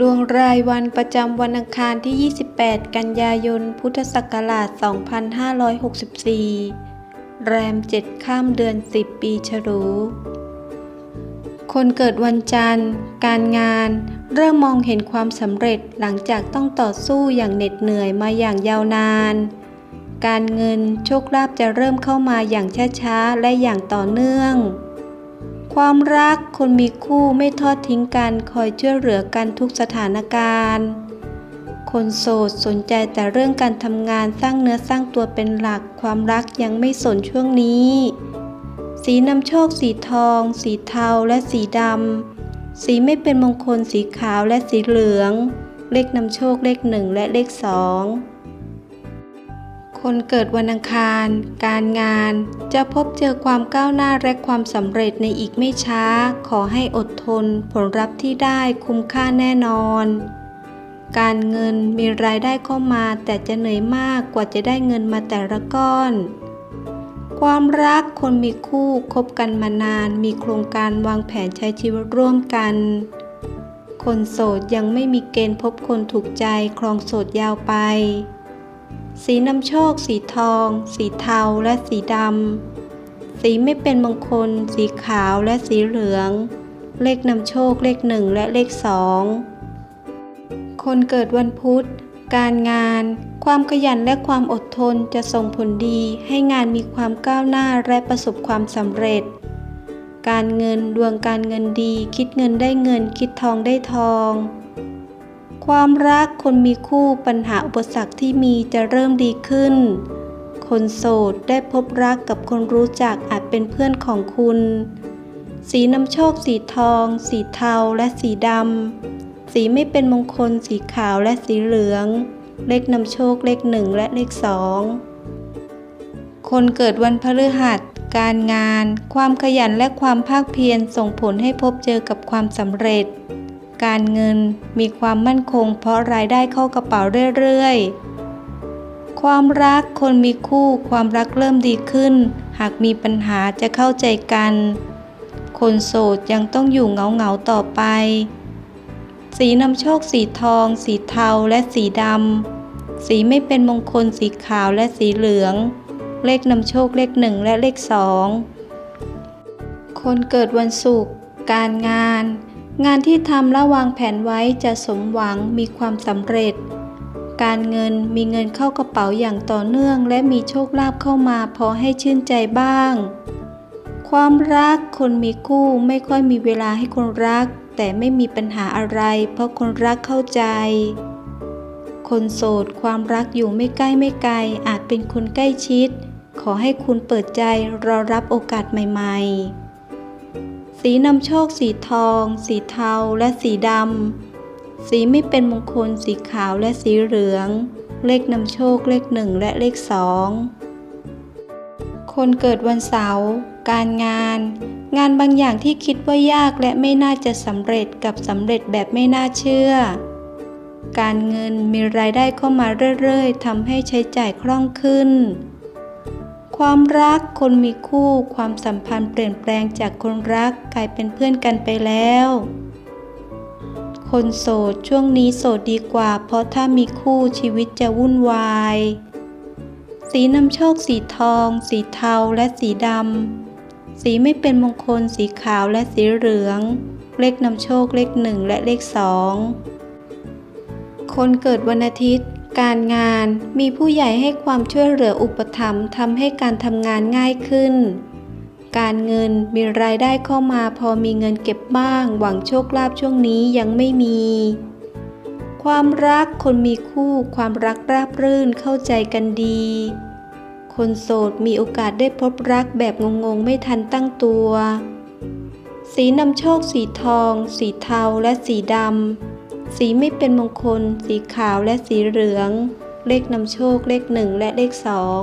ดวงรายวันประจำวันอังคารที่ 28 กันยายน พุทธศักราช 2564 แรม 7 ข้ามเดือน 10 ปีฉลู คนเกิดวันจันทร์ การงาน เริ่มมองเห็นความสำเร็จหลังจากต้องต่อสู้อย่างเหน็ดเหนื่อยมาอย่างยาวนาน การเงินโชคลาภจะเริ่มเข้ามาอย่างช้าๆ และอย่างต่อเนื่อง ความรักคนมีคู่ไม่ทอดทิ้งกันคอยช่วยเหลือกันทุกสถานการณ์ คนโสดสนใจแต่เรื่องการทำงานสร้างเนื้อสร้างตัวเป็นหลัก ความรักยังไม่สนช่วงนี้ สีนำโชคสีทอง สีเทาและสีดำ สีไม่เป็นมงคลสีขาวและสีเหลือง เลขนำโชคเลขหนึ่งและเลขสอง คนเกิดวันอังคาร การงาน จะพบเจอความก้าวหน้าและความสำเร็จในอีกไม่ช้า ขอให้อดทน ผลลัพธ์ที่ได้คุ้มค่าแน่นอน การเงินมีรายได้เข้ามาแต่จะเหนื่อยมากกว่าจะได้เงินมาแต่ละก้อน ความรักคนมีคู่คบกันมานาน มีโครงการวางแผนใช้ชีวิตร่วมกันคนโสดยังไม่มีเกณฑ์พบคนถูกใจครองโสดยาวไป สีนำโชค สีทอง สีเทาและสีดำ สีไม่เป็นมงคล สีขาวและสีเหลือง เลขนำโชคเลขหนึ่งและเลขสองคนเกิดวันพุธ การงาน ความขยันและความอดทนจะส่งผลดีให้งานมีความก้าวหน้าและประสบความสำเร็จ การเงินดวงการเงินดี คิดเงินได้เงิน คิดทองได้ทอง ความรักคนมีคู่ปัญหาอุปสรรคที่มีจะเริ่มดีขึ้น คนโสดได้พบรักกับคนรู้จักอาจเป็นเพื่อนของคุณ สีนำโชคสีทอง สีเทาและสีดำ สีไม่เป็นมงคล สีขาวและสีเหลือง เลขนำโชคเลขหนึ่งและเลขสองคนเกิดวันพฤหัส การงาน ความขยันและความภาคเพียรส่งผลให้พบเจอกับความสำเร็จ การเงินมีความมั่นคง เพราะรายได้เข้ากระเป๋าเรื่อยๆ ความรักคนมีคู่ความรักเริ่มดีขึ้น หากมีปัญหาจะเข้าใจกัน คนโสดยังต้องอยู่เหงาๆต่อไป สีนำโชคสีทอง สีเทาและสีดำ สีไม่เป็นมงคลสีขาวและสีเหลือง เลขนำโชคเลขหนึ่งและเลขสองคนเกิดวันศุกร์การงาน งานที่ทำและวางแผนไว้จะสมหวังมีความสำเร็จ การเงินมีเงินเข้ากระเป๋าอย่างต่อเนื่อง และมีโชคลาภเข้ามาพอให้ชื่นใจบ้าง ความรักคนมีคู่ไม่ค่อยมีเวลาให้คนรัก แต่ไม่มีปัญหาอะไร เพราะคนรักเข้าใจ คนโสดความรักอยู่ไม่ใกล้ไม่ไกล อาจเป็นคนใกล้ชิด ขอให้คุณเปิดใจรอรับโอกาสใหม่ ๆ สีนำโชคสีทอง สีเทาและสีดำ สีไม่เป็นมงคลสีขาวและสีเหลือง เลขนำโชคเลขหนึ่งและเลขสองคนเกิดวันเสาร์ การงาน งานบางอย่างที่คิดว่ายากและไม่น่าจะสำเร็จกับสำเร็จแบบไม่น่าเชื่อ การเงินมีรายได้เข้ามาเรื่อยๆทำให้ใช้จ่ายคล่องขึ้น ความรักคนมีคู่ความสัมพันธ์เปลี่ยนแปลงจากคนรักกลายเป็นเพื่อนกันไปแล้ว คนโสดช่วงนี้โสดดีกว่า เพราะถ้ามีคู่ชีวิตจะวุ่นวาย สีนำโชคสีทอง สีเทาและสีดำสีไม่เป็นมงคลสีขาวและสีเหลือง เลขนำโชคเลขหนึ่งและเลขสองคนเกิดวันอาทิตย์ การงานมีผู้ใหญ่ให้ความช่วยเหลืออุปถัมภ์ทำให้การทำงานง่ายขึ้น การเงินมีรายได้เข้ามาพอมีเงินเก็บบ้าง หวังโชคลาภช่วงนี้ยังไม่มี ความรักคนมีคู่ความรักราบรื่นเข้าใจกันดี คนโสดมีโอกาสได้พบรักแบบงงๆไม่ทันตั้งตัว สีนำโชคสีทอง สีเทาและสีดำ สีไม่เป็นมงคล สีขาวและสีเหลือง เลขนำโชคเลขหนึ่งและเลขสอง